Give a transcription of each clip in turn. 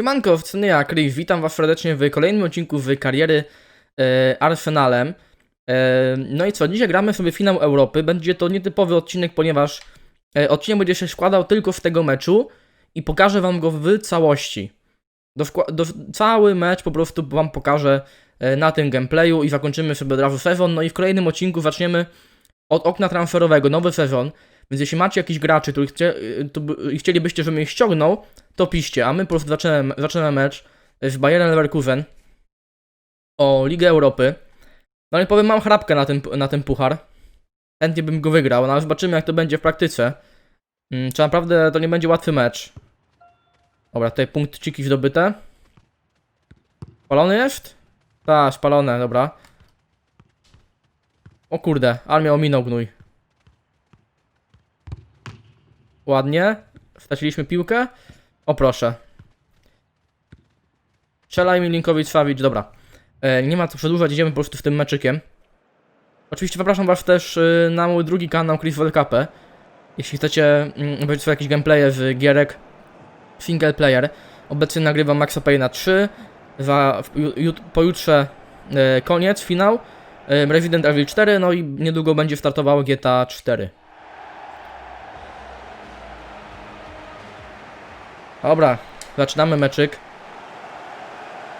Siemanko, w ja, witam was serdecznie w kolejnym odcinku w kariery e, Arsenalem. E, no i co, dzisiaj gramy sobie finał Europy. Będzie to nietypowy odcinek, ponieważ e, odcinek będzie się składał tylko z tego meczu i pokażę wam go w całości. Do, do, cały mecz po prostu wam pokażę e, na tym gameplayu i zakończymy sobie od razu sezon. No i w kolejnym odcinku zaczniemy od okna transferowego, nowy sezon. Więc jeśli macie jakichś graczy, których chcie, to, by- i chcielibyście, żebym ich ściągnął, to piszcie, a my po prostu zaczynamy, zaczynamy mecz z Bayerem Leverkusen o Ligę Europy. No ale powiem, mam chrapkę na ten, na ten puchar. Chętnie bym go wygrał, no ale zobaczymy jak to będzie w praktyce. Mm, Czy naprawdę to nie będzie łatwy mecz. Dobra, tutaj punkciki zdobyte. Spalony jest? Tak, spalone, dobra. O kurde, armia ominął gnój. Ładnie. Straciliśmy piłkę. O proszę. Strzelaj mi Linkowicz Savic, dobra. E, nie ma co przedłużać, idziemy po prostu z tym meczykiem. Oczywiście zapraszam was też y, na mój drugi kanał Chris Volkape. Jeśli chcecie mm, obejrzeć sobie jakieś gameplaye z gierek single player. Obecnie nagrywam Maxa Payne'a 3. Za, pojutrze e, koniec, finał. E, Resident Evil 4, no i niedługo będzie startowało GTA 4. Dobra, zaczynamy meczyk.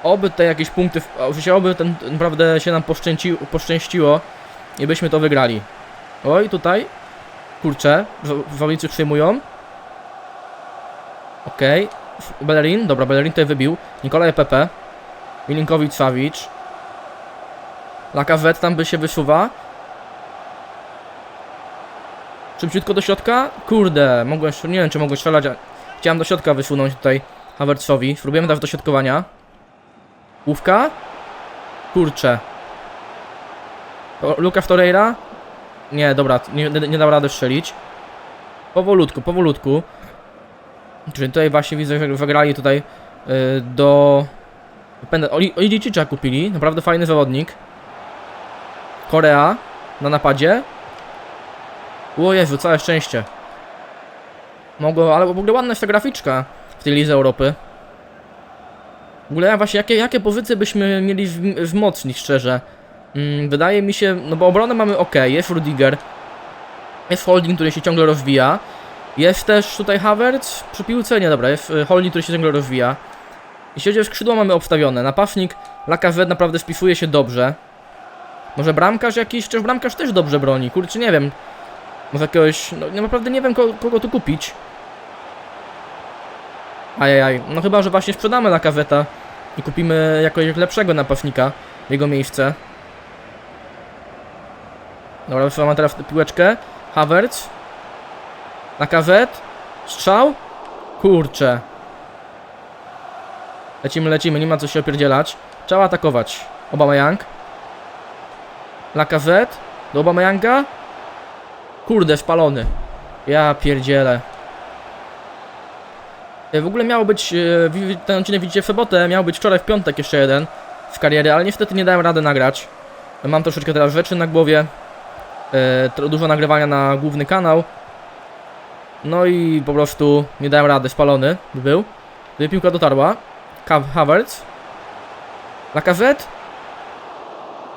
Oby te jakieś punkty, oczywiście oby ten naprawdę się nam poszczęściło i byśmy to wygrali. Oj, tutaj, kurczę, zawodnicy przyjmują. Okej, F- Bellerin, dobra, Bellerin tutaj wybił. Nikolaj Pepe, Milinkowicz Savic. Lacazette tam by się wysuwa. Szybciutko do środka? Kurde, mogłem, nie wiem czy mogłem strzelać, Chciałem do środka wysunąć tutaj Havertzowi. Spróbujemy teraz do środkowania. Główka? Kurczę. O, Lucas Torreira? Nie, dobra, nie, nie, dał rady strzelić. Powolutku, powolutku. Czyli tutaj właśnie widzę, że wygrali tutaj yy, do... Pędę- Oli- Olidzicza kupili, naprawdę fajny zawodnik. Korea na napadzie. O Jezu, całe szczęście. Mogło, ale w ogóle ładna jest ta graficzka w tej Lidze Europy. W ogóle właśnie, jakie, jakie pozycje byśmy mieli wzmocnić, szczerze? Mm, wydaje mi się, no bo obronę mamy ok, jest Rudiger, jest Holding, który się ciągle rozwija, jest też tutaj Havertz przy piłce, nie dobra, jest y, Holding, który się ciągle rozwija. Jeśli chodzi o skrzydło mamy obstawione, napastnik Lacazette naprawdę spisuje się dobrze. Może bramkarz jakiś, chociaż bramkarz też dobrze broni, kurczę, nie wiem. Może jakiegoś, no naprawdę nie wiem kogo, kogo tu kupić. Ajajaj, no chyba, że właśnie sprzedamy Lacazeta i kupimy jakiegoś lepszego napastnika w jego miejsce. Dobra, wysyłamy teraz piłeczkę. Havertz. Lacazette. Strzał. Kurczę. Lecimy, lecimy, nie ma co się opierdzielać. Trzeba atakować. Obama-Young. Lacazette. Do Obama-Younga. Kurde, spalony. Ja pierdzielę. E, W ogóle miał być, e, ten odcinek widzicie w sobotę, miał być wczoraj w piątek jeszcze jeden z kariery, ale niestety nie dałem rady nagrać. Mam troszeczkę teraz rzeczy na głowie, e, dużo nagrywania na główny kanał. No i po prostu nie dałem rady, spalony by był. Gdyby piłka dotarła, Havertz. Lacazette?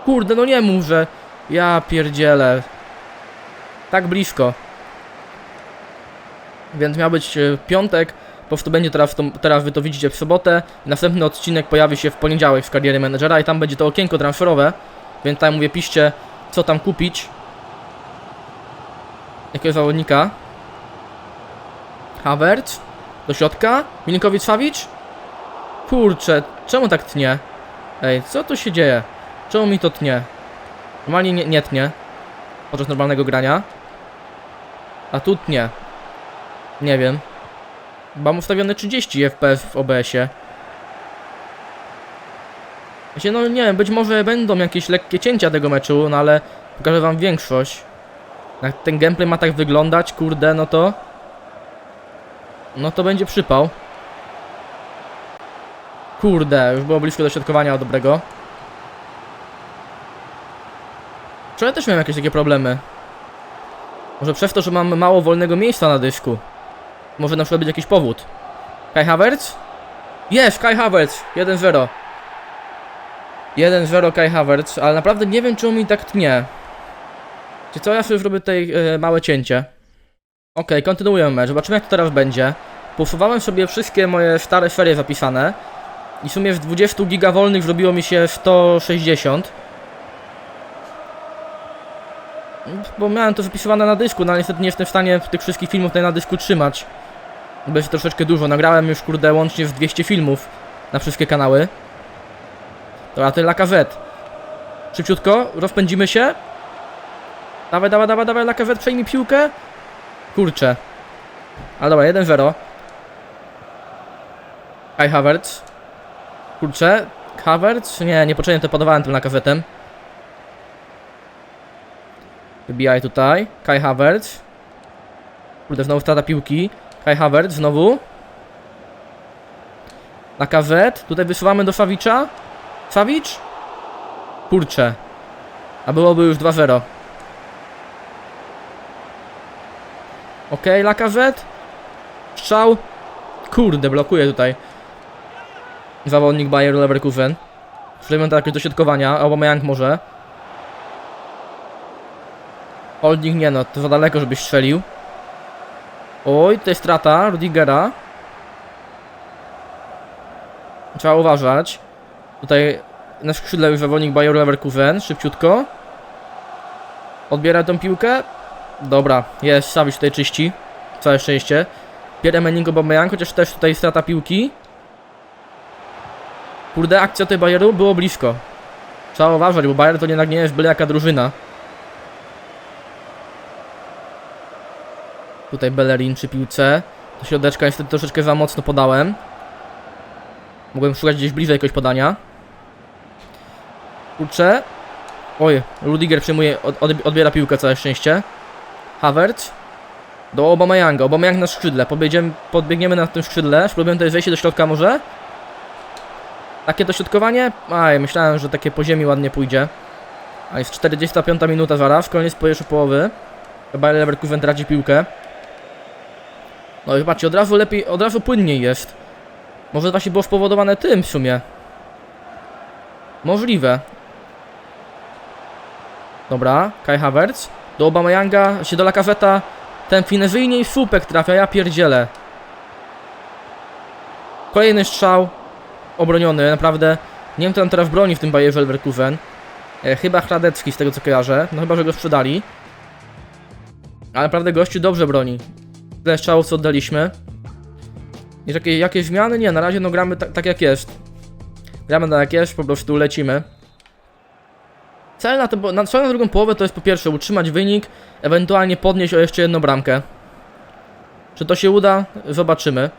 Kurde, no nie mów, że ja pierdzielę. Tak blisko. Więc miał być piątek, po prostu będzie teraz, to, teraz wy to widzicie w sobotę. Następny odcinek pojawi się w poniedziałek w kariery menedżera i tam będzie to okienko transferowe. Więc tam mówię, piszcie co tam kupić. Jakiego zawodnika? Havertz? Do środka? Milinkowicz Savic? Kurczę, czemu tak tnie? Ej, co tu się dzieje? Czemu mi to tnie? Normalnie nie, nie tnie. Podczas normalnego grania. A tu tnie. Nie wiem. Mam ustawione 30 FPS w OBS-ie. Właśnie, no nie wiem, być może będą jakieś lekkie cięcia tego meczu, no ale pokażę wam większość. Jak ten gameplay ma tak wyglądać, kurde, no to... No to będzie przypał. Kurde, już było blisko do środkowania dobrego. Wczoraj też miałem jakieś takie problemy. Może przez to, że mam mało wolnego miejsca na dysku. Może na przykład być jakiś powód. Kai Havertz? Jest, Kai Havertz, 1-0. 1-0 Kai Havertz, ale naprawdę nie wiem, czemu mi tak tnie. Czy co, ja sobie zrobię tutaj e, małe cięcie. Okej, kontynuujemy mecz, zobaczymy jak to teraz będzie. Posuwałem sobie wszystkie moje stare ferie zapisane. I w sumie w 20 giga wolnych zrobiło mi się 160. Bo miałem to zapisywane na dysku, no ale niestety nie jestem w stanie tych wszystkich filmów tutaj na dysku trzymać. Jest troszeczkę dużo. Nagrałem już kurde łącznie w 200 filmów na wszystkie kanały. Dobra, to Lacazette. Szybciutko, rozpędzimy się. Dawaj, dawaj, dawaj, dawaj, Lacazette, przejmij piłkę. Kurczę. Ale dobra, 1-0. Kai Havertz. Kurczę. Havertz? Nie, nie poczynię to podawałem tym Lacazette'em. Wybijaj tutaj. Kai Havertz. Kurde, znowu strata piłki. Kai Havertz znowu. Lacazette. Tutaj wysuwamy do Savicza. Savic? Kurczę. A byłoby już 2-0. Okej, okay, Lacazette. Strzał. Kurde, blokuje tutaj. Zawodnik Bayer Leverkusen. Przejmę jakieś dośrodkowania. Aubameyang może. Holding nie no, to za daleko, żebyś strzelił. Oj, jest strata Rudigera. Trzeba uważać. Tutaj na skrzydle już zawodnik Bayer Leverkusen, szybciutko. Odbiera tą piłkę. Dobra, jest, Savic tutaj czyści. Całe szczęście. Pierre Emerick Aubameyang, chociaż też tutaj strata piłki. Kurde, akcja tej Bayeru było blisko. Trzeba uważać, bo Bayer to jednak nie jest byle jaka drużyna. Tutaj Bellerin przy piłce. Do środeczka niestety troszeczkę za mocno podałem. Mogłem szukać gdzieś bliżej jakiegoś podania. Kurczę. Oj, Rudiger przyjmuje, od, od, odbiera piłkę, całe szczęście. Havertz. Do Obameyanga. Obameyang na skrzydle. Podbiegniemy, na tym skrzydle. Spróbujemy tutaj wejście do środka może. Takie dośrodkowanie? Aj, myślałem, że takie po ziemi ładnie pójdzie. A jest 45 minuta zaraz, koniec pierwszej połowy. Bayer Leverkusen traci piłkę. No i zobaczcie, od razu lepiej, od razu płynniej jest. Może właśnie było spowodowane tym w sumie. Możliwe. Dobra, Kai Havertz. Do Obameyanga, się do Lacazeta. Ten finezyjnie słupek trafia, ja pierdzielę. Kolejny strzał. Obroniony, naprawdę. Nie wiem kto tam teraz broni w tym Bayerze Leverkusen. E, chyba Hradecki z tego co kojarzę. No chyba, że go sprzedali. Ale naprawdę gościu dobrze broni. Tyle strzałów co oddaliśmy. I jakie, jakieś zmiany? Nie, na razie no gramy tak, tak jak jest. Gramy tak jak jest, po prostu lecimy. Cel na, to, na, cel na drugą połowę to jest po pierwsze utrzymać wynik, ewentualnie podnieść o jeszcze jedną bramkę. Czy to się uda? Zobaczymy.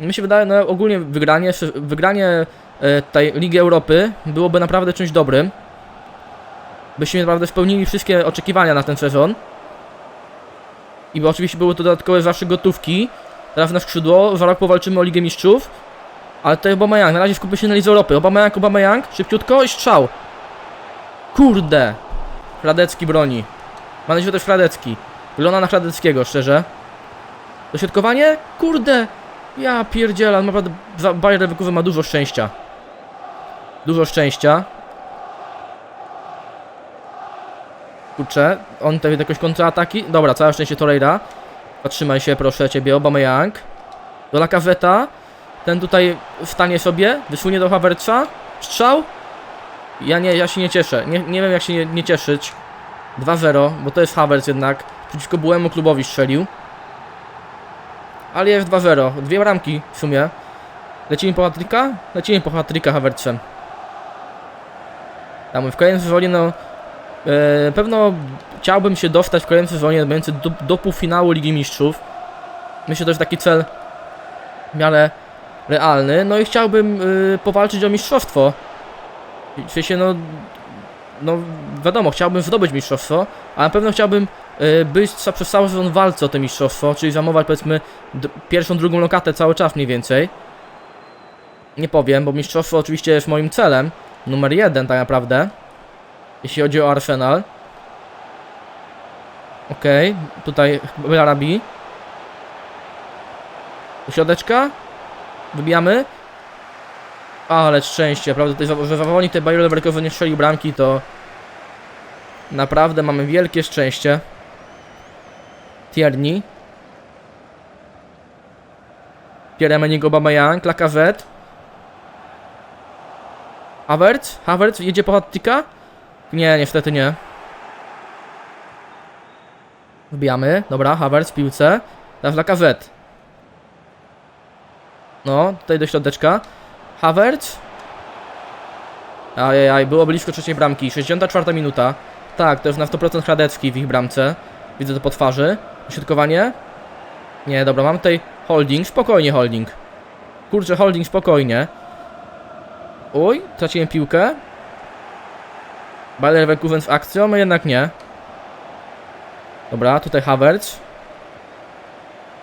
Mi się wydaje, no ogólnie wygranie, wygranie e, tej Ligi Europy byłoby naprawdę czymś dobrym. Byśmy naprawdę spełnili wszystkie oczekiwania na ten sezon. I bo oczywiście były to dodatkowe wasze gotówki. Teraz na skrzydło, za rok powalczymy o Ligę Mistrzów. Ale to Aubameyang, na razie skupmy się na Lidze Europy. Aubameyang, Aubameyang, szybciutko i strzał. Kurde. Hradecki broni. Ma to jest Hradecki. Wygląda na Hradeckiego, szczerze. Dośrodkowanie? Kurde. Ja pierdzielę, naprawdę Bayer Leverkusen ma dużo szczęścia. Dużo szczęścia. Kurczę, on tutaj jakoś kontrataki. Dobra, całe szczęście Torreira. Zatrzymaj się, proszę ciebie, Aubameyang. Do Lacazeta. Ten tutaj wstanie sobie, wysunie do Havertza. Strzał. Ja nie, ja się nie cieszę. Nie, nie wiem jak się nie, nie cieszyć. 2-0, bo to jest Havertz jednak. Przeciwko byłemu klubowi strzelił. Ale jest 2-0. Dwie bramki w sumie. Lecimy po Hatryka? Lecimy po Hatryka Havertzem. Tam w kolejnym sezonie, no... E, pewno chciałbym się dostać w kolejnym sezonie będący do, do półfinału Ligi Mistrzów. Myślę, że taki cel w miarę realny. No i chciałbym y, powalczyć o mistrzostwo. W sensie, no, no wiadomo, chciałbym zdobyć mistrzostwo, ale na pewno chciałbym y, być przez cały sezon w walce o to mistrzostwo, czyli zajmować powiedzmy pierwszą, drugą lokatę cały czas mniej więcej. Nie powiem, bo mistrzostwo oczywiście jest moim celem, numer jeden tak naprawdę, jeśli chodzi o Arsenal. Okej, tutaj Bellarabi. Do środeczka. Wybijamy. Ale szczęście, prawda? Że Wawonik tej Bayer Leverkusen nie strzelił bramki, to naprawdę mamy wielkie szczęście. Tierney. Pierre-Emerick Aubameyang, Lacazette. Havertz? Havertz jedzie po hat-tricka? Nie, niestety nie. Wbijamy, dobra, Havertz w piłce. Teraz Lacazette. No, tutaj do środeczka. Havertz. Ajajaj, było blisko trzeciej bramki. 64 minuta. Tak, to jest na 100% Hradecki w ich bramce. Widzę to po twarzy. Środkowanie. Nie, dobra, mam tutaj holding. Spokojnie holding. Kurczę, holding, spokojnie. Oj, traciłem piłkę. Bayer Leverkusen w akcją, a jednak nie. Dobra, tutaj Havertz.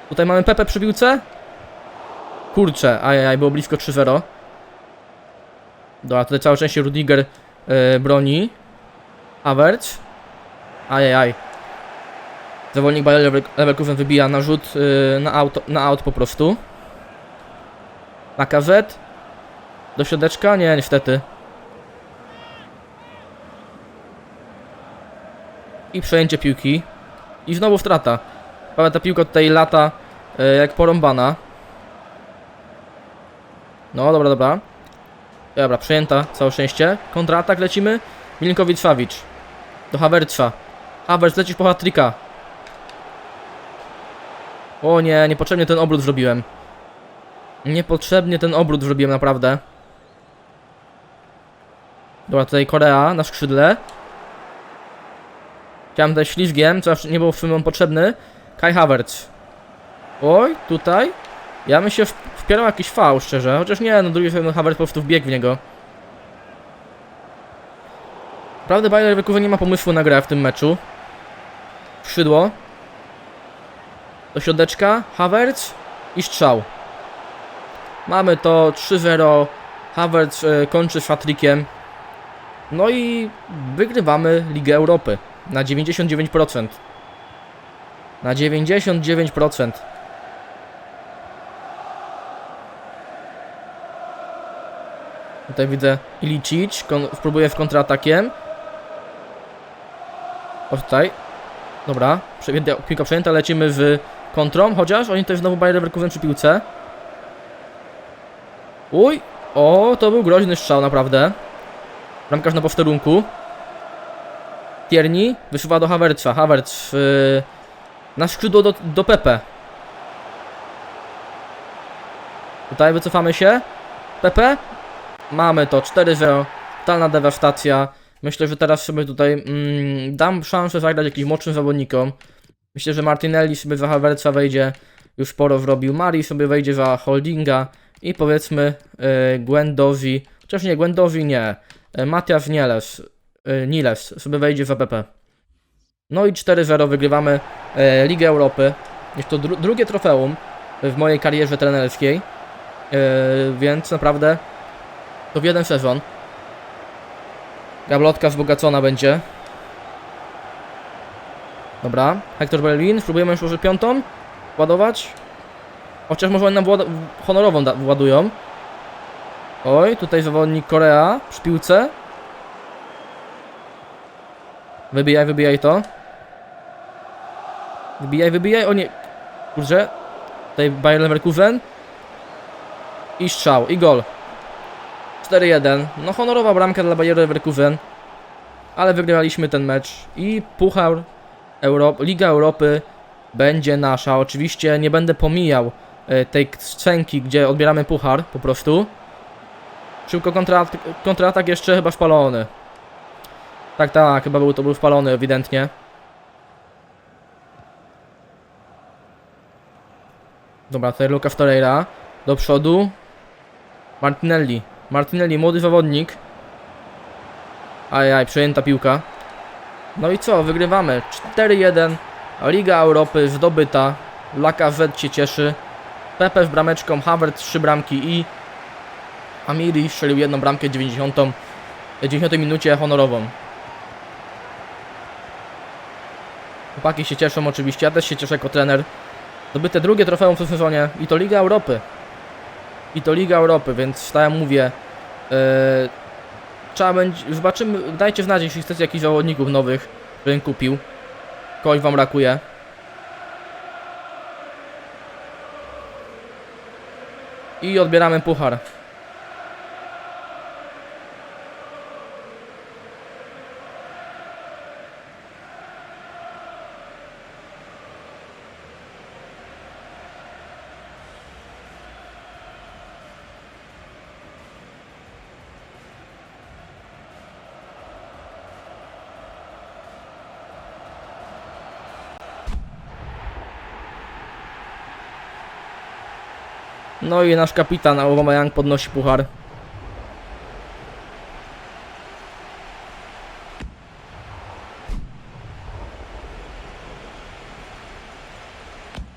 Tutaj mamy Pepe przy piłce. Kurczę, ajajaj, było blisko 3-0. Dobra, tutaj całe szczęście Rudiger yy, broni. Havertz. Ajajaj. Zawodnik Bayer Lever- Leverkusen wybija na rzut yy, na, auto, na aut po prostu. Na kazet. Do środeczka? Nie, niestety. I przejęcie piłki. I znowu strata. Prawda, ta piłka tutaj lata yy, jak porąbana. No, dobra, dobra. Dobra, przejęta, całe szczęście. Kontratak lecimy. Milinkovic Savic. Do Havertza. Havertz lecisz po hat-tricka. O nie, niepotrzebnie ten obrót zrobiłem. Niepotrzebnie ten obrót zrobiłem, naprawdę. Dobra, tutaj Korea na skrzydle. Chciałem tutaj ślizgiem, co nie był w tym potrzebny. Kai Havertz. Oj, tutaj. Ja bym się wpierał jakiś fał, szczerze. Chociaż nie, no drugi Havertz po prostu wbiegł w niego. Naprawdę Bayer Leverkusen nie ma pomysłu na grę w tym meczu. Skrzydło. Do środeczka. Havertz i strzał. Mamy to 3-0. Havertz e, kończy z hatrykiem. No i wygrywamy Ligę Europy na 99%. Na 99%. Tutaj widzę Ilicic, próbuje w kontratakiem. O tutaj. Dobra, piłka przejęta, lecimy w kontrą, chociaż oni też znowu Bayer Leverkusen przy piłce. Uj, o, to był groźny strzał, naprawdę. Bramkarz na posterunku. Tierney wysuwa do Havertza. Havertz yy, na skrzydło do, do Pepe. Tutaj wycofamy się. Pepe. Mamy to 4-0. Totalna dewastacja. Myślę, że teraz sobie tutaj mm, dam szansę zagrać jakimś młodszym zawodnikom. Myślę, że Martinelli sobie za Havertza wejdzie. Już sporo zrobił. Mari sobie wejdzie za Holdinga. I powiedzmy yy, Gwendowi. Chociaż nie, Gwendowi nie. Yy, Matias Nieles. Yy, Niles sobie wejdzie za PP. No i 4-0 wygrywamy e, Ligę Europy. Jest to dru drugie trofeum w mojej karierze trenerskiej. E, więc naprawdę to w jeden sezon. Gablotka wzbogacona będzie. Dobra, Hector Berlin, spróbujemy już może piątą ładować. Chociaż może oni nam honorową ładują. Oj, tutaj zawodnik Korea przy piłce. Wybijaj, wybijaj to. Wybijaj, wybijaj, o nie. Kurczę. Tutaj Bayer Leverkusen. I strzał, i gol. 4-1. No honorowa bramka dla Bayer Leverkusen. Ale wygraliśmy ten mecz. I Puchar Euro Liga Europy będzie nasza. Oczywiście nie będę pomijał e, tej scenki, gdzie odbieramy puchar po prostu. Szybko kontratak, jeszcze chyba spalony. Tak, tak, chyba był to był wpalony ewidentnie. Dobra, tutaj Lucas Torreira do przodu. Martinelli. Martinelli, młody zawodnik. Ajaj, przejęta piłka. No i co, wygrywamy 4-1. Liga Europy zdobyta. Lacazette się cieszy. Pepe z brameczką, Havertz 3 bramki i Amiri strzelił jedną bramkę 90. 90 minucie honorową. Chłopaki się cieszą oczywiście, ja też się cieszę jako trener. Zdobyte drugie trofeum w tym sezonie i to Liga Europy. I to Liga Europy, więc tak jak mówię, E, trzeba będzie, zobaczymy, dajcie znać, jeśli chcecie jakichś zawodników nowych, żebym kupił. Kogoś wam brakuje. I odbieramy puchar. No i nasz kapitan Aubameyang podnosi puchar.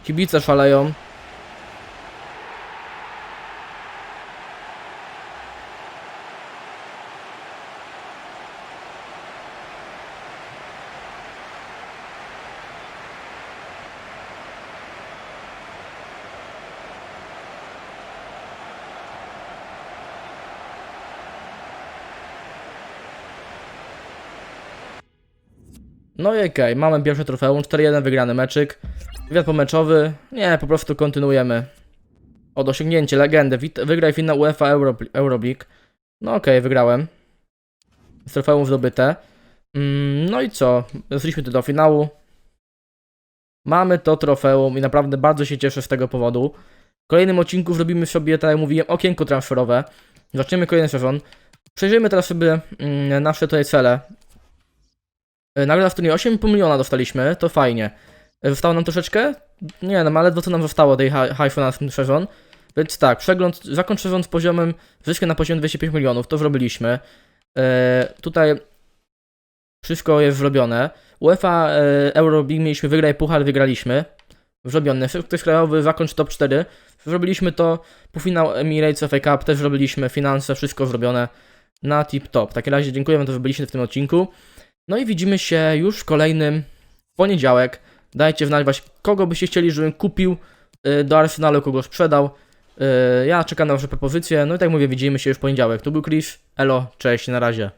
Kibice szaleją. Okej, mamy pierwsze trofeum, 4-1 wygrany meczyk. Wywiad pomeczowy. Nie, po prostu kontynuujemy. Od osiągnięcie legendy. Wygraj finał UEFA Euro Euroleague. No okej, wygrałem. Z trofeum zdobyte. Mm, no i co? Doszliśmy do finału. Mamy to trofeum i naprawdę bardzo się cieszę z tego powodu. W kolejnym odcinku zrobimy sobie, tak jak mówiłem, okienko transferowe. Zaczniemy kolejny sezon. Przejrzyjmy teraz sobie mm, nasze tutaj cele. Nagroda w turnieju 8,5 miliona dostaliśmy, to fajnie. E, Zostało nam troszeczkę? Nie, no ale ledwo co nam zostało tej high na ten sezon. Więc tak, przegląd, zakończ sezon z poziomem, zyskiem na poziomie 205 milionów, to zrobiliśmy. E, tutaj wszystko jest zrobione. UEFA e, Euroleague mieliśmy wygraj puchar, wygraliśmy. Zrobione. Sukces krajowy, zakończ top 4. Zrobiliśmy to. Półfinał Emirates FA Cup też zrobiliśmy. Finanse, wszystko zrobione na tip top. W takim razie dziękuję wam, że byliście w tym odcinku. No i widzimy się już w kolejnym poniedziałek. Dajcie znać właśnie, kogo byście chcieli, żebym kupił y, do Arsenalu, kogo sprzedał. Y, Ja czekam na wasze propozycje. No i tak mówię, widzimy się już w poniedziałek. Tu był Chris. Elo, cześć, na razie.